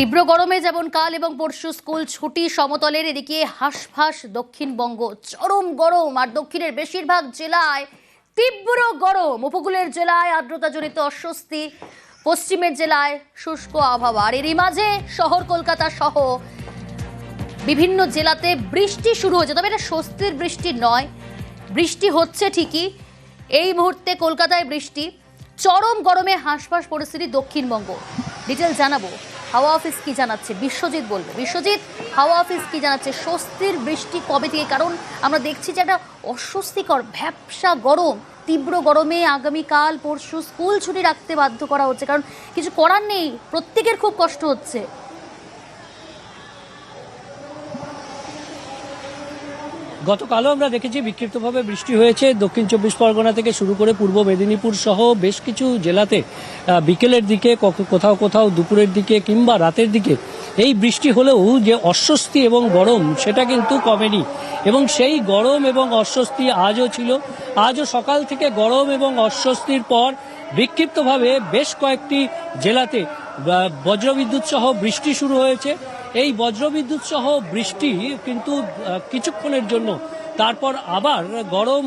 তীব্র গরমে যেমন কাল এবং পরশু স্কুল ছুটি সমতলের এদিকে হাঁসফাঁস দক্ষিণবঙ্গ। চরম গরম আর দক্ষিণের বেশিরভাগ জেলায় তীব্র গরম। উপকূলের জেলায় আর্দ্রতাজনিত অস্বস্তি, পশ্চিমের জেলায় শুষ্ক আবহাওয়া। আর এরই মাঝে শহর, কলকাতা সহ বিভিন্ন জেলাতে বৃষ্টি শুরু হয়েছে। তবে এটা স্বস্তির বৃষ্টি নয়। বৃষ্টি হচ্ছে ঠিকই। এই মুহূর্তে কলকাতায় বৃষ্টি। চরম গরমে হাঁসফাঁস পরিস্থিতি দক্ষিণবঙ্গ। ডিটেল জানাব। হাওয়া অফিস কি জানাচ্ছে? বিশ্বজিৎ বলবে। বিশ্বজিৎ, হাওয়া অফিস কি জানাচ্ছে? স্বস্তির বৃষ্টি কবে থেকে? কারণ আমরা দেখছি যে একটা অস্বস্তিকর ভ্যাপসা গরম, তীব্র গরমে আগামীকাল, পরশু স্কুল ছুটি রাখতে বাধ্য করা হচ্ছে। কারণ কিছু করার নেই, প্রত্যেকের খুব কষ্ট হচ্ছে। গতকালও আমরা দেখেছি বিক্ষিপ্তভাবে বৃষ্টি হয়েছে। দক্ষিণ চব্বিশ পরগনা থেকে শুরু করে পূর্ব মেদিনীপুর সহ বেশ কিছু জেলাতে বিকেলের দিকে কোথাও কোথাও দুপুরের দিকে কিংবা রাতের দিকে এই বৃষ্টি হলেও যে অস্বস্তি এবং গরম সেটা কিন্তু কমেনি। এবং সেই গরম এবং অস্বস্তি আজও ছিল। আজও সকাল থেকে গরম এবং অস্বস্তির পর বিক্ষিপ্তভাবে বেশ কয়েকটি জেলাতে বজ্রবিদ্যুৎ সহ বৃষ্টি শুরু হয়েছে। এই বজ্রবিদ্যুৎ সহ বৃষ্টি কিন্তু কিছুক্ষণের জন্য। তারপর আবার গরম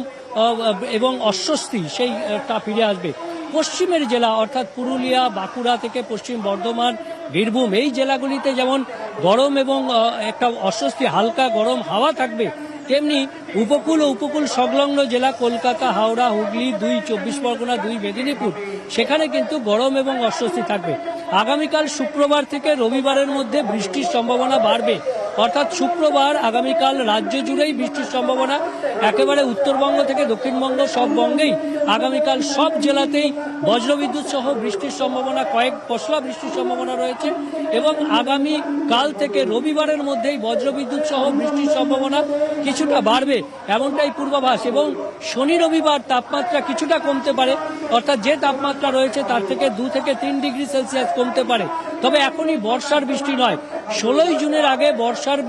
এবং অস্বস্তি সেইটা ফিরে আসবে। পশ্চিমের জেলা অর্থাৎ পুরুলিয়া, বাঁকুড়া থেকে পশ্চিম বর্ধমান, বীরভূম, এই জেলাগুলিতে যেমন গরম এবং একটা অস্বস্তি, হালকা গরম হাওয়া থাকবে তেমনি উপকূল ও উপকূল সংলগ্ন জেলা কলকাতা, হাওড়া, হুগলি, দুই চব্বিশ পরগনা, দুই মেদিনীপুর, সেখানে কিন্তু গরম এবং অস্বস্তি থাকবে। আগামীকাল শুক্রবার থেকে রবিবারের মধ্যে বৃষ্টির সম্ভাবনা বাড়বে। অর্থাৎ শুক্রবার আগামীকাল রাজ্য জুড়েই বৃষ্টির সম্ভাবনা একেবারে উত্তরবঙ্গ থেকে দক্ষিণবঙ্গ সব বঙ্গেই। আগামীকাল সব জেলাতেই বজ্রবিদ্যুৎ সহ বৃষ্টির সম্ভাবনা, কয়েক পশলা বৃষ্টির সম্ভাবনা রয়েছে এবং আগামী কাল থেকে রবিবারের মধ্যেই বজ্রবিদ্যুৎ সহ বৃষ্টির সম্ভাবনা কিছুটা বাড়বে এমনটাই পূর্বাভাস এবং শনি রবিবার তাপমাত্রা কিছুটা কমতে পারে। অর্থাৎ যে তাপমাত্রা রয়েছে তার থেকে দু থেকে তিন ডিগ্রি সেলসিয়াস কমতে পারে। তবে এখনই বর্ষার বৃষ্টি নয় ষোলোই জুনের আগে বর্ষার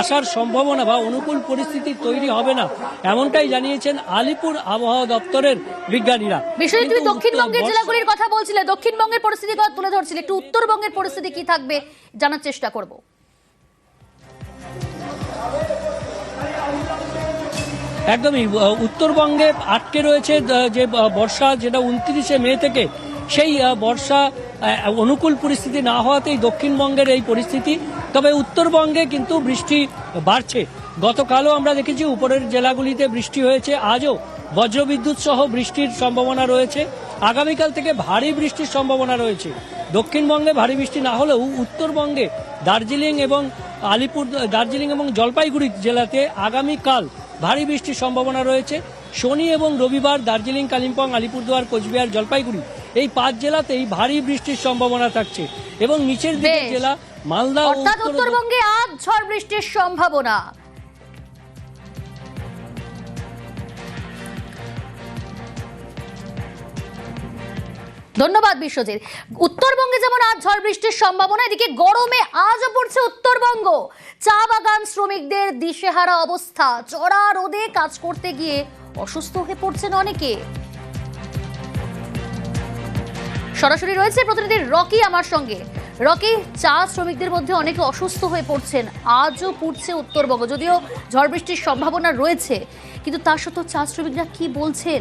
আসার সম্ভাবনা বা অনুকূল পরিস্থিতি তৈরি হবে না এমনটাই জানিয়েছেন আলিপুর আবহাওয়া দপ্তরের বিজ্ঞানীরা। বিশ্বজিৎ তুমি দক্ষিণবঙ্গের জেলাগুলির কথা বলছিলে দক্ষিণবঙ্গের পরিস্থিতি কথা তুলে ধরছিলে একটু উত্তরবঙ্গের পরিস্থিতি কি থাকবে জানার চেষ্টা করব। একদমই উত্তরবঙ্গে আটকে রয়েছে যে বর্ষা যেটা উনত্রিশে মে থেকে সেই বর্ষা অনুকূল পরিস্থিতি না হওয়াতেই দক্ষিণবঙ্গের এই পরিস্থিতি। তবে উত্তরবঙ্গে কিন্তু বৃষ্টি বাড়ছে। গতকালও আমরা দেখেছি উপরের জেলাগুলিতে বৃষ্টি হয়েছে। আজও বজ্রবিদ্যুৎ সহ বৃষ্টির সম্ভাবনা রয়েছে। আগামীকাল থেকে ভারী বৃষ্টির সম্ভাবনা রয়েছে। দক্ষিণবঙ্গে ভারী বৃষ্টি না হলেও উত্তরবঙ্গে দার্জিলিং এবং আলিপুর, দার্জিলিং এবং জলপাইগুড়ি জেলাতে আগামীকাল ভারী বৃষ্টির সম্ভাবনা রয়েছে। শনি এবং রবিবার দার্জিলিং কালিম্পং আলিপুরদুয়ার কোচবিহার জলপাইগুড়ি এই পাঁচ জেলাতেই ভারী বৃষ্টির সম্ভাবনা থাকছে এবং নিচের বেশ। জেলা মালদা অর্থাৎ উত্তরবঙ্গে আজ ঝড় বৃষ্টির সম্ভাবনা। ধন্যবাদ বিশ্বজিৎ। উত্তরবঙ্গে যেমন আজ ঝড় বৃষ্টির সম্ভাবনা এদিকে গরমে আজও পড়ছে উত্তরবঙ্গ। চা বাগান শ্রমিকদের দিশেহারা অবস্থা চড়া রোদে কাজ করতে গিয়ে অসুস্থ হয়ে পড়ছেন অনেকে। সরাসরি রয়েছে প্রতিনিধি রকি আমার সঙ্গে। রকি, চা শ্রমিকদের মধ্যে অনেকে অসুস্থ হয়ে পড়ছেন। আজও পুড়ছে উত্তরবঙ্গ। যদিও ঝড় বৃষ্টির সম্ভাবনা রয়েছে, কিন্তু তার সত্ত্বেও চা শ্রমিকরা কি বলছেন?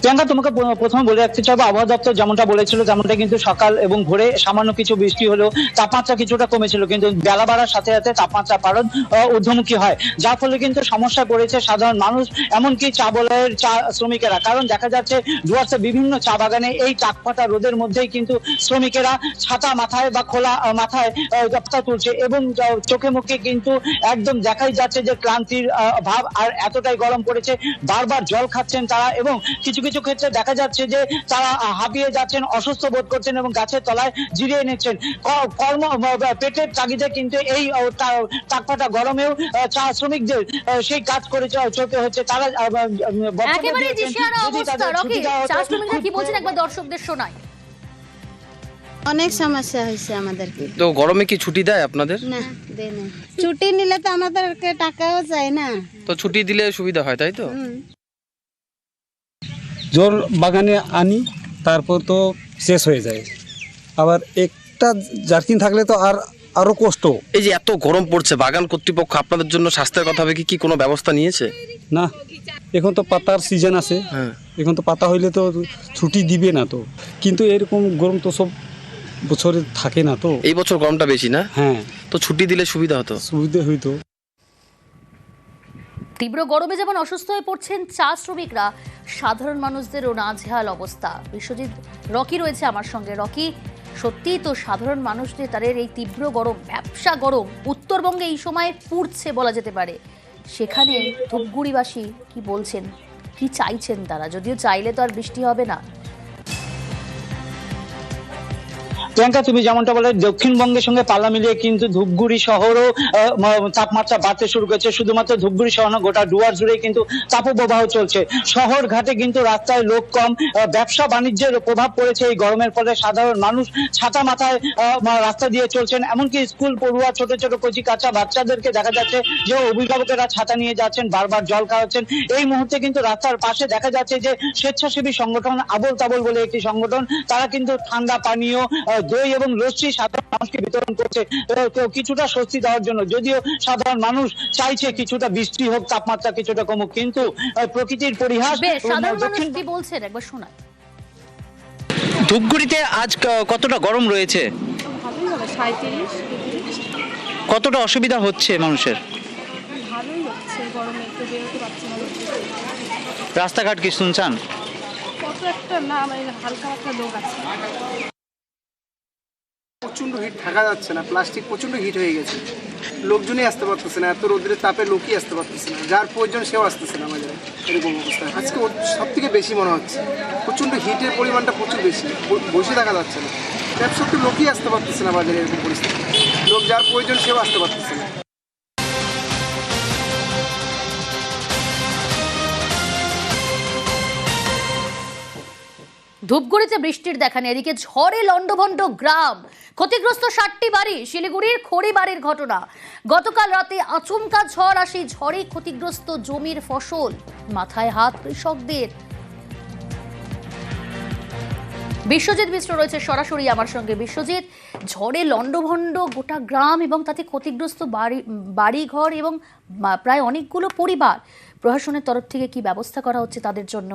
প্রিয়াঙ্কা, তোমাকে প্রথমে বলে রাখতে চাইব আবহাওয়া দপ্তর যেমনটা বলেছিল তেমনটা কিন্তু সকাল এবং ভোরে সামান্য কিছু বৃষ্টি হলেও তাপমাত্রা কিছুটা কমেছিল, কিন্তু বেলা বাড়ার সাথে সাথে তাপমাত্রা পারদ ঊর্ধ্বমুখী হয়। যার ফলে কিন্তু সমস্যা পড়েছে সাধারণ মানুষ, এমনকি চা বলয়ের চা শ্রমিকেরা। কারণ দেখা যাচ্ছে ডুয়ার্সে বিভিন্ন চা বাগানে এই টাকপাটা রোদের মধ্যেই কিন্তু শ্রমিকেরা ছাতা মাথায় বা খোলা মাথায় যাত্রা তুলছে এবং চোখে মুখে কিন্তু একদম দেখাই যাচ্ছে যে ক্লান্তির ভাব, আর এতটাই গরম পড়েছে। বারবার জল খাচ্ছেন তারা এবং কিছু কিছু ক্ষেত্রে দেখা যাচ্ছে যে তারা হাঁপিয়ে যাচ্ছেন অসুস্থ বোধ করছেন এবং গাছের তলায় জিরিয়ে নিচ্ছেন। কর্ম পেটের তাগিদে কিন্তু এই তাপমাত্রা গরমেও চা শ্রমিকদের সেই কাজ করে চলতে হচ্ছে। তারা আহ, আহ, বক্তব্য একেবারে দিয়েছেন, দিশেহারা যদি অবস্থা। রকি ছুটি চা শ্রমিকরা কি বলছেন? একবার দর্শকদের শোনায়। অনেক সমস্যা হয়েছে আমাদেরকে। তো গরমে কি ছুটি দেয় আপনাদের? না দেয় না। ছুটি নিলে তো আমাদেরকে টাকাও চাই না। তো ছুটি দিলে সুবিধা হয় তাই তো? জল বাগানে আনি তারপর তো শেষ হয়ে যায়। আবার একটা জার্কিন থাকলে তো আর আরও কষ্ট। এই যে এত গরম পড়ছে বাগান কর্তৃপক্ষ আপনাদের জন্য স্বাস্থ্যের কথা হবে কি? কি কোনো ব্যবস্থা নিয়েছে? না এখন তো পাতার সিজন আছে। হ্যাঁ। এখন তো পাতা হইলে তো ছুটি দিবে না তো। কিন্তু এরকম গরম তো সব বছরে থাকে না তো। এই বছর গরমটা বেশি না? হ্যাঁ। তো ছুটি দিলে সুবিধা হতো? সুবিধে হইতো। তীব্র গরমে যেমন অসুস্থ হয়ে পড়ছেন চা শ্রমিকরা, সাধারণ মানুষদেরও নাজেহাল অবস্থা। বিশ্বজিৎ, রকি রয়েছে আমার সঙ্গে। রকি, সত্যিই তো সাধারণ মানুষদের তাদের এই তীব্র গরম, ব্যবসা গরম, উত্তরবঙ্গে এই সময় পুড়ছে বলা যেতে পারে। সেখানে ধূপগুড়িবাসী কি বলছেন, কি চাইছেন তারা? যদিও চাইলে তো আর বৃষ্টি হবে না। প্রিয়াঙ্কা, তুমি যেমনটা বলে দক্ষিণবঙ্গের সঙ্গে পাল্লা মিলিয়ে কিন্তু ধূপগুড়ি শহরও তাপমাত্রা বাড়তে শুরু করেছে। শুধুমাত্র ধূপগুড়ি শহর না, গোটা ডুয়ার জুড়ে কিন্তু তাপপ্রবাহ চলছে। শহর ঘাটে কিন্তু রাস্তায় লোক কম ব্যবসা বাণিজ্যের প্রভাব পড়েছে এই গরমের ফলে। সাধারণ মানুষ ছাতা মাথায় রাস্তা দিয়ে চলছেন। এমনকি স্কুল, পড়ুয়া, ছোট ছোট, কচি, কাঁচা বাচ্চাদেরকে দেখা যাচ্ছে যে অভিভাবকেরা ছাতা নিয়ে যাচ্ছেন, বারবার জল খাওয়াচ্ছেন। এই মুহূর্তে কিন্তু রাস্তার পাশে দেখা যাচ্ছে যে স্বেচ্ছাসেবী সংগঠন আবল তাবল বলে একটি সংগঠন, তারা কিন্তু ঠান্ডা পানীয় দই এবং লস্যি সাধারণ মানুষকে বিতরণ করছে। কিছুটা স্বস্তি দেওয়ার জন্য যদিও সাধারণ মানুষ চাইছে কিছুটা বৃষ্টি হোক তাপমাত্রা কিছুটা কমুক কিন্তু প্রকৃতির পরিহাস দক্ষিণ কি বলছেন? একবার শোনায় ধূপগুড়িতে আজ কতটা গরম রয়েছে? ভালোই হবে সাঁত্রিশ কতটা অসুবিধা হচ্ছে মানুষের? ভালোই হচ্ছে গরমে একটু বেরোতে পারছি না রাস্তাঘাট কি শুনছান? কত একটা না মানে হালকা একটা লোক আছে। প্রচণ্ড হিট থাকা যাচ্ছে না প্লাস্টিক প্রচণ্ড হিট হয়ে গেছে। লোকজনই আসতে পারতেছে না, এত রোদ্রের তাপে লোকই আসতে পারতেছে না, যার প্রয়োজন সেও আসতেছে না আমাদের, এরকম অবস্থা। আজকে সব থেকে বেশি মনে হচ্ছে, প্রচণ্ড হিটের পরিমাণটা প্রচুর বেশি বসে দেখা যাচ্ছে না। ব্যবসা তো লোকই আসতে পারতেছে না বাজারে এরকম পরিস্থিতি। লোক যার প্রয়োজন সেও আসতে পারতেছে না। ধূপগুড়িতে বৃষ্টির দেখা নেই। এদিকে ঝড়ে লন্ডভন্ড গ্রাম। ক্ষতিগ্রস্ত ষাটটি বাড়ি, শিলিগুড়ির খড়ি বাড়ির ঘটনা। গতকাল রাতে আচমকা ঝড় আর সেই ঝড়ে ক্ষতিগ্রস্ত জমির ফসল। মাথায় হাত কৃষকদের। বিশ্বজিৎ মিশ্র রয়েছে সরাসরি আমার সঙ্গে। বিশ্বজিৎ, ঝড়ে লন্ডভন্ড গোটা গ্রাম এবং তাতে ক্ষতিগ্রস্ত বাড়ি, বাড়িঘর এবং প্রায় অনেকগুলো পরিবার। প্রশাসনের তরফ থেকে কি ব্যবস্থা করা হচ্ছে তাদের জন্য?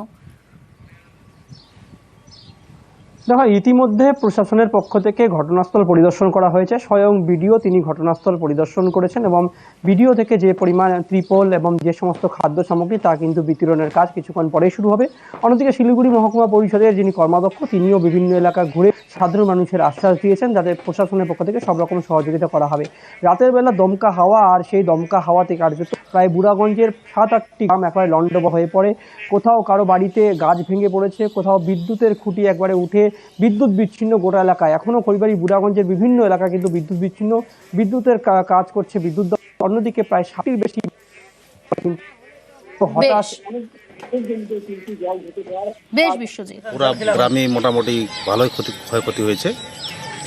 দেখো, ইতিমধ্যে প্রশাসনের পক্ষ থেকে ঘটনাস্থল পরিদর্শন করা হয়েছে। স্বয়ং বিডিও তিনি ঘটনাস্থল পরিদর্শন করেছেন এবং বিডিও থেকে যে পরিমাণ ত্রিপল এবং যে সমস্ত খাদ্য সামগ্রী, তা কিন্তু বিতরণের কাজ কিছুক্ষণ পরেই শুরু হবে। অন্যদিকে শিলিগুড়ি মহকুমা পরিষদের যিনি কর্মাধ্যক্ষ, তিনিও বিভিন্ন এলাকা ঘুরে সাধারণ মানুষের আশ্বাস দিয়েছেন যাতে প্রশাসনের পক্ষ থেকে সব রকম সহযোগিতা করা হবে। রাতের বেলা দমকা হাওয়া আর সেই দমকা হাওয়াতে কার্যত প্রায় বুড়াগঞ্জের সাত আটটি গ্রাম একবারে লন্ডব হয়ে পড়ে। কোথাও কারও বাড়িতে গাছ ভেঙে পড়েছে, কোথাও বিদ্যুতের খুঁটি একবারে উঠে বিদ্যুৎ বিচ্ছিন্ন গোটা এলাকায়। এখনও খড়িবাড়ি বুড়াগঞ্জের বিভিন্ন এলাকা কিন্তু বিদ্যুৎ বিচ্ছিন্ন। বিদ্যুতের কাজ করছে বিদ্যুৎ অন্যদিকে প্রায় ষাটির বেশি হতাশ। বেশ বিশ্বজিৎ। পুরা গ্রামে মোটামুটি ভালোই ক্ষতি ক্ষয়ক্ষতি হয়েছে।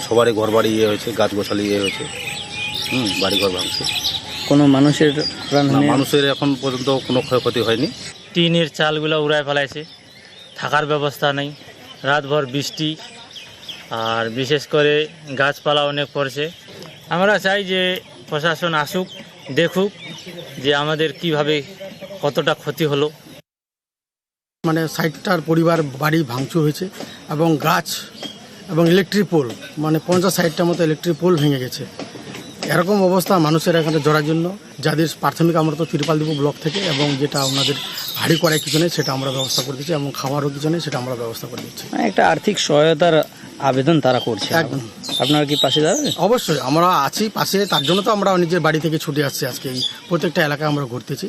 সবারই ঘর বাড়ি ইয়ে হয়েছে গাছ গোছালি ইয়ে হয়েছে। হুম বাড়ি ঘর ভাঙছে। কোনো মানুষের মানুষের এখন পর্যন্ত কোনো ক্ষয়ক্ষতি হয়নি। টিনের চালগুলো উড়ায় ফেলাইছে। থাকার ব্যবস্থা নেই। রাতভর বৃষ্টি, আর বিশেষ করে গাছপালা অনেক পড়ছে। আমরা চাই যে প্রশাসন আসুক, দেখুক যে আমাদের কীভাবে কতটা ক্ষতি হলো। মানে ষাটটার পরিবার বাড়ি ভাঙচুর হয়েছে এবং গাছ এবং ইলেকট্রিক পোল মানে পঞ্চাশ ষাটটার মতো ইলেকট্রিক পোল ভেঙে গেছে। এরকম অবস্থা মানুষের এখানে জড়ার জন্য যাদের প্রাথমিক আমরা তো তিরপাল দেবো ব্লক থেকে এবং যেটা ওনাদের হাড়ি করার কিছু নেই সেটা আমরা ব্যবস্থা করে দিচ্ছি এবং খাওয়ারও কিছু নেই সেটা আমরা ব্যবস্থা করে দিচ্ছি। একটা আর্থিক সহায়তার আবেদন তারা করছে একদম। আপনারা কি পাশে দাঁড়াবে অবশ্যই আমরা আছি পাশে তার জন্য তো আমরা নিজের বাড়ি থেকে ছুটে আসছি আজকে এই প্রত্যেকটা এলাকায় আমরা ঘুরতেছি।